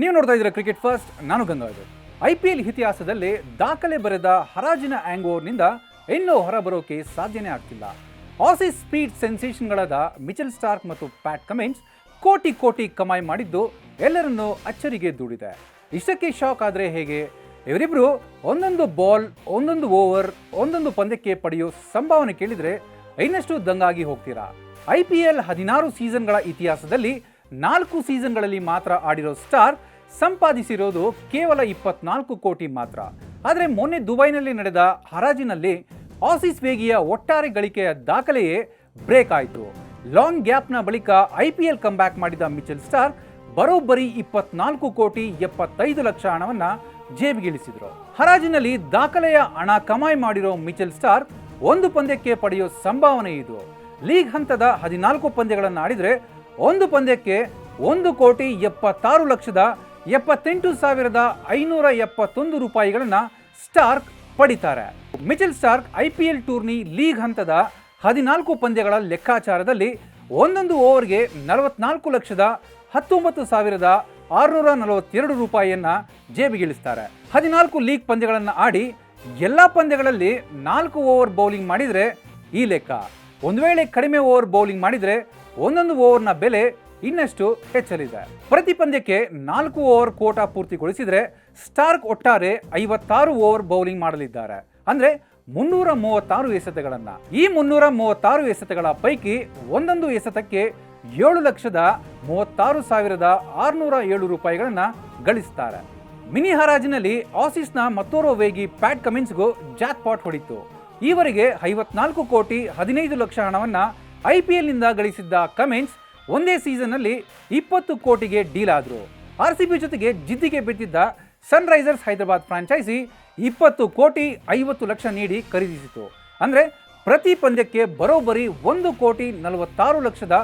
ನೀವು ನೋಡ್ತಾ ಇದ್ದೀರಾ ಕ್ರಿಕೆಟ್ ಫಸ್ಟ್ ನಾನು ಗಂಗಾಧರ್. ಐ ಪಿ ಎಲ್ ಇತಿಹಾಸದಲ್ಲಿ ದಾಖಲೆ ಬರೆದ ಹರಾಜಿನ ಆಂಗೋರ್ನಿಂದ ಇನ್ನೂ ಹೊರಬರೋಕೆ ಸಾಧ್ಯನೇ ಆಗ್ತಿಲ್ಲ. ಆಸೀಸ್ ಸ್ಪೀಡ್ ಸೆನ್ಸೇಷನ್ಗಳಾದ ಮಿಚೆಲ್ ಸ್ಟಾರ್ಕ್ ಮತ್ತು ಪ್ಯಾಟ್ ಕಮಿನ್ಸ್ ಕೋಟಿ ಕೋಟಿ ಕಮಾಯಿ ಮಾಡಿದ್ದು ಎಲ್ಲರನ್ನೂ ಅಚ್ಚರಿಗೆ ದೂಡಿದೆ. ಇಷ್ಟಕ್ಕೆ ಶಾಕ್ ಆದರೆ ಹೇಗೆ? ಇವರಿಬ್ಬರು ಒಂದೊಂದು ಬಾಲ್ ಒಂದೊಂದು ಓವರ್ ಒಂದೊಂದು ಪಂದ್ಯಕ್ಕೆ ಪಡೆಯೋ ಸಂಭಾವನೆ ಕೇಳಿದರೆ ಇನ್ನಷ್ಟು ದಂಗಾಗಿ ಹೋಗ್ತೀರಾ? ಐ ಪಿ ಎಲ್ ಹದಿನಾರು ಸೀಸನ್ಗಳ ಇತಿಹಾಸದಲ್ಲಿ ನಾಲ್ಕು ಸೀಸನ್ಗಳಲ್ಲಿ ಮಾತ್ರ ಆಡಿರೋ ಸ್ಟಾರ್ ಸಂಪಾದಿಸಿರೋದು ಕೇವಲ ಇಪ್ಪತ್ನಾಲ್ಕು ಕೋಟಿ ಮಾತ್ರ. ಆದರೆ ಮೊನ್ನೆ ದುಬೈನಲ್ಲಿ ನಡೆದ ಹರಾಜಿನಲ್ಲಿ ಆಸೀಸ್ ವೇಗಿಯ ಒಟ್ಟಾರೆ ಗಳಿಕೆಯ ದಾಖಲೆಯೇ ಬ್ರೇಕ್ ಆಯಿತು. ಲಾಂಗ್ ಗ್ಯಾಪ್ನ ಬಳಿಕ ಐ ಪಿ ಎಲ್ ಕಂಬ್ಯಾಕ್ ಮಾಡಿದ ಮಿಚೆಲ್ ಸ್ಟಾರ್ ಬರೋಬ್ಬರಿ ಇಪ್ಪತ್ನಾಲ್ಕು ಕೋಟಿ ಎಪ್ಪತ್ತೈದು ಲಕ್ಷ ಹಣವನ್ನು ಜೇಬಿಗಿಳಿಸಿದರು. ಹರಾಜಿನಲ್ಲಿ ದಾಖಲೆಯ ಹಣ ಕಮಾಯಿ ಮಾಡಿರೋ ಮಿಚೆಲ್ ಸ್ಟಾರ್ ಒಂದು ಪಂದ್ಯಕ್ಕೆ ಪಡೆಯೋ ಸಂಭಾವನೆ ಇದು. ಲೀಗ್ ಹಂತದ ಹದಿನಾಲ್ಕು ಪಂದ್ಯಗಳನ್ನು ಆಡಿದ್ರೆ ಒಂದು ಪಂದ್ಯಕ್ಕೆ ಒಂದು ಕೋಟಿ ಎಪ್ಪತ್ತಾರು ಲಕ್ಷದ ಎಪ್ಪತ್ತೆಂಟು ಸಾವಿರದ ಐನೂರ ಎಪ್ಪತ್ತೊಂದು ರೂಪಾಯಿಗಳನ್ನು ಸ್ಟಾರ್ಕ್ ಪಡಿತಾರೆ. Mitchell Starc I P L tourney league ಹಂತದ ಹದಿನಾಲ್ಕು ಪಂದ್ಯಗಳ ಲೆಕ್ಕಾಚಾರದಲ್ಲಿ ಒಂದೊಂದು ಓವರ್ಗೆ ನಲವತ್ನಾಲ್ಕು ಲಕ್ಷದ ಹತ್ತೊಂಬತ್ತು ಸಾವಿರದ ಆರುನೂರ ನಲವತ್ತೆರಡು ರೂಪಾಯಿಯನ್ನು ಜೇಬಿಗಿಳಿಸ್ತಾರೆ. ಹದಿನಾಲ್ಕು ಲೀಗ್ ಪಂದ್ಯಗಳನ್ನು ಆಡಿ ಎಲ್ಲ ಪಂದ್ಯಗಳಲ್ಲಿ ನಾಲ್ಕು ಓವರ್ ಬೌಲಿಂಗ್ ಮಾಡಿದರೆ ಈ ಲೆಕ್ಕ. ಒಂದು ವೇಳೆ ಕಡಿಮೆ ಓವರ್ ಬೌಲಿಂಗ್ ಮಾಡಿದರೆ ಒಂದೊಂದು ಓವರ್ನ ಬೆಲೆ ಇನ್ನಷ್ಟು ಹೆಚ್ಚಲಿದೆ. ಪ್ರತಿ ಪಂದ್ಯಕ್ಕೆ ನಾಲ್ಕು ಓವರ್ ಕೋಟಾ ಪೂರ್ತಿಗೊಳಿಸಿದರೆ ಸ್ಟಾರ್ಕ್ ಒಟ್ಟಾರೆ ಐವತ್ತಾರು ಓವರ್ ಬೌಲಿಂಗ್ ಮಾಡಲಿದ್ದಾರೆ. ಅಂದ್ರೆ ಮುನ್ನೂರ ಮೂವತ್ತಾರು ಎಸೆತಗಳನ್ನ. ಈ ಮುನ್ನೂರ ಮೂವತ್ತಾರು ಎಸೆತಗಳ ಪೈಕಿ ಒಂದೊಂದು ಎಸೆತಕ್ಕೆ ಏಳು ಲಕ್ಷದ ಮೂವತ್ತಾರು ಸಾವಿರದ ಆರುನೂರ ಏಳು ರೂಪಾಯಿಗಳನ್ನ ಗಳಿಸ್ತಾರೆ. ಮಿನಿ ಹರಾಜಿನಲ್ಲಿ ಆಸೀಸ್ನ ಮತ್ತೋರ್ವ ವೇಗಿ ಪ್ಯಾಟ್ ಕಮಿನ್ಸ್ಗೂ ಜಾಕ್ ಪಾಟ್ ಹೊಡಿತು. ಈವರೆಗೆ ಐವತ್ನಾಲ್ಕು ಕೋಟಿ ಹದಿನೈದು ಲಕ್ಷ ಹಣವನ್ನ ಐ ಪಿ ಎಲ್ನಿಂದ ಗಳಿಸಿದ್ದ ಕಮೆಂಟ್ಸ್ ಒಂದೇ ಸೀಸನ್ನಲ್ಲಿ ಇಪ್ಪತ್ತು ಕೋಟಿಗೆ ಡೀಲ್ ಆದರು. ಆರ್ ಸಿ ಬಿ ಜೊತೆಗೆ ಜಿದ್ದಿಗೆ ಬಿದ್ದಿದ್ದ ಸನ್ರೈಸರ್ಸ್ ಹೈದರಾಬಾದ್ ಫ್ರಾಂಚೈಸಿ ಇಪ್ಪತ್ತು ಕೋಟಿ ಐವತ್ತು ಲಕ್ಷ ನೀಡಿ ಖರೀದಿಸಿತು. ಅಂದರೆ ಪ್ರತಿ ಪಂದ್ಯಕ್ಕೆ ಬರೋಬ್ಬರಿ ಒಂದು ಕೋಟಿ ನಲವತ್ತಾರು ಲಕ್ಷದ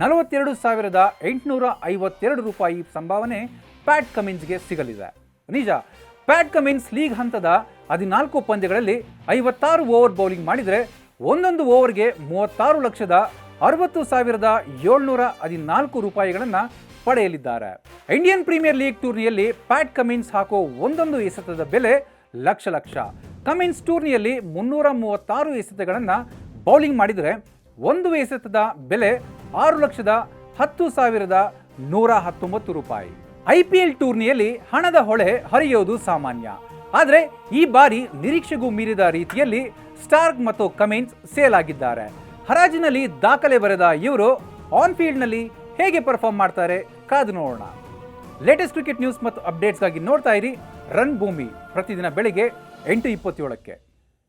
ನಲವತ್ತೆರಡು ಸಾವಿರದ ಎಂಟುನೂರ ಐವತ್ತೆರಡು ರೂಪಾಯಿ ಸಂಭಾವನೆ ಪ್ಯಾಟ್ ಕಮಿನ್ಸ್ಗೆ ಸಿಗಲಿದೆ. ನಿಜ, ಪ್ಯಾಟ್ ಕಮಿನ್ಸ್ ಲೀಗ್ ಹಂತದ ಹದಿನಾಲ್ಕು ಪಂದ್ಯಗಳಲ್ಲಿ ಐವತ್ತಾರು ಓವರ್ ಬೌಲಿಂಗ್ ಮಾಡಿದರೆ ಒಂದೊಂದು ಓವರ್ಗೆ ಮೂವತ್ತಾರು ಲಕ್ಷದ ಅರವತ್ತು ಸಾವಿರದ ಏಳ್ನೂರ ಹದಿನಾಲ್ಕು ರೂಪಾಯಿಗಳನ್ನು ಪಡೆಯಲಿದ್ದಾರೆ. ಇಂಡಿಯನ್ ಪ್ರೀಮಿಯರ್ ಲೀಗ್ ಟೂರ್ನಿಯಲ್ಲಿ ಪ್ಯಾಟ್ ಕಮಿನ್ಸ್ ಹಾಕೋ ಒಂದೊಂದು ಎಸೆತದ ಬೆಲೆ ಲಕ್ಷ ಲಕ್ಷ. ಕಮಿನ್ಸ್ ಟೂರ್ನಿಯಲ್ಲಿ ಮುನ್ನೂರ ಮೂವತ್ತಾರು ಎಸೆತಗಳನ್ನು ಬೌಲಿಂಗ್ ಮಾಡಿದರೆ ಒಂದು ಎಸೆತದ ಬೆಲೆ ಆರು ಲಕ್ಷದ ಹತ್ತು ಸಾವಿರದ ನೂರ ಹತ್ತೊಂಬತ್ತು ರೂಪಾಯಿ. ಐ ಪಿ ಎಲ್ ಟೂರ್ನಿಯಲ್ಲಿ ಹಣದ ಹೊಳೆ ಹರಿಯೋದು ಸಾಮಾನ್ಯ. ಆದರೆ ಈ ಬಾರಿ ನಿರೀಕ್ಷೆಗೂ ಮೀರಿದ ರೀತಿಯಲ್ಲಿ ಸ್ಟಾರ್ಕ್ ಮತ್ತು ಕಮಿನ್ಸ್ ಸೇಲ್ ಆಗಿದ್ದಾರೆ. ಹರಾಜಿನಲ್ಲಿ ದಾಖಲೆ ಬರೆದ ಇವರು ಆನ್ ಫೀಲ್ಡ್ನಲ್ಲಿ ಹೇಗೆ ಪರ್ಫಾರ್ಮ್ ಮಾಡ್ತಾರೆ ಕಾದು ನೋಡೋಣ. ಲೇಟೆಸ್ಟ್ ಕ್ರಿಕೆಟ್ ನ್ಯೂಸ್ ಮತ್ತು ಅಪ್ಡೇಟ್ಸ್ಗಾಗಿ ನೋಡ್ತಾ ಇರಿ ರನ್ ಭೂಮಿ ಪ್ರತಿದಿನ ಬೆಳಿಗ್ಗೆ ಎಂಟು ಇಪ್ಪತ್ತೇಳಕ್ಕೆ.